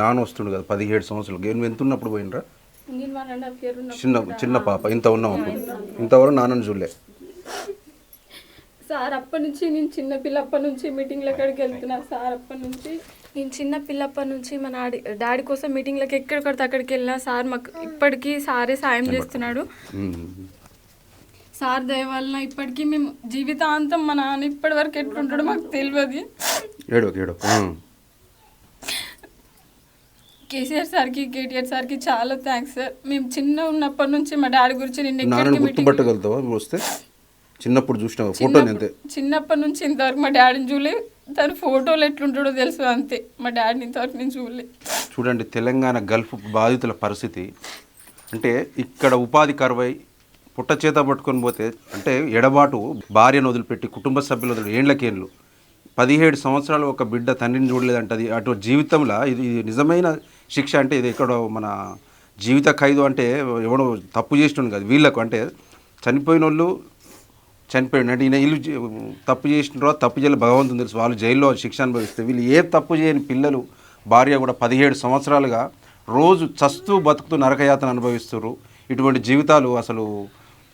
నాన్న వస్తుండు కదా పదిహేడు సంవత్సరాలు. నువ్వు ఎంత ఉన్నప్పుడు పోయినరా చిన్న చిన్న పాప ఇంత ఉన్నాం అప్పుడు. ఇంతవరకు నాన్నని చూడలే. సార్ అప్పటి నుంచి నేను చిన్న పిల్లప్పటి నుంచి మీటింగ్ల కాడికి వెళ్తున్నా. సార్ అప్పటి నుంచి నేను చిన్న పిల్లప్పటి నుంచి మా డాడీ డాడీ కోసం మీటింగ్లకి ఎక్కడికడితే అక్కడికి వెళ్ళినా సార్ మాకు ఇప్పటికీ సారే సాయం చేస్తున్నాడు. సార్ దయ వలన ఇప్పటికీ మేము జీవితాంతం మా నాన్న ఇప్పటి వరకు ఎట్లుంటాడో మాకు తెలియదు. కేసీఆర్ సార్కి కేటీఆర్ సార్కి చాలా థ్యాంక్స్ సార్ మేము చిన్న ఉన్నప్పటి నుంచి మా డాడీ గురించి నేను నాన్నని ఎక్కడికి మీటింగ్ గుర్తుపట్టగలుగుతావా నువ్వు వస్తే? చిన్నప్పుడు చూసినావు ఫోటో అంతే. చిన్నప్పటి నుంచి ఇంతవరకు మా డాడీని చూడలే. తన ఫోటోలు ఎట్లుంటాడో తెలుసు అంతే. మా డాడీని ఇంతవరకు నేను చూడలే. చూడండి తెలంగాణ గల్ఫ్ బాధితుల పరిస్థితి. అంటే ఇక్కడ ఉపాధి కరువై పుట్ట చేత పట్టుకొని పోతే అంటే ఎడబాటు భార్యను వదిలిపెట్టి కుటుంబ సభ్యులు వదిలి ఏండ్లకేండ్లు. పదిహేడు సంవత్సరాలు ఒక బిడ్డ తండ్రిని చూడలేదంటది. అటు జీవితంలో ఇది నిజమైన శిక్ష అంటే ఇది ఇక్కడ మన జీవిత ఖైదు అంటే ఎవడో తప్పు చేసినాడు కదా. వీళ్ళకు అంటే చనిపోయిన వాళ్ళు చనిపోయాడు అంటే ఈయన ఇల్లు తప్పు చేసిన తర్వాత తప్పు చేయాలి భగవంతుని తెలుసు. వాళ్ళు జైల్లో శిక్ష అనుభవిస్తే వీళ్ళు ఏ తప్పు చేయని పిల్లలు భార్య కూడా పదిహేడు సంవత్సరాలుగా రోజు చస్తూ బతుకుతూ నరకయాతన అనుభవిస్తున్నారు ఇటువంటి జీవితాలు అసలు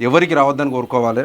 ఎవరికి రావద్దని కోరుకోవాలి.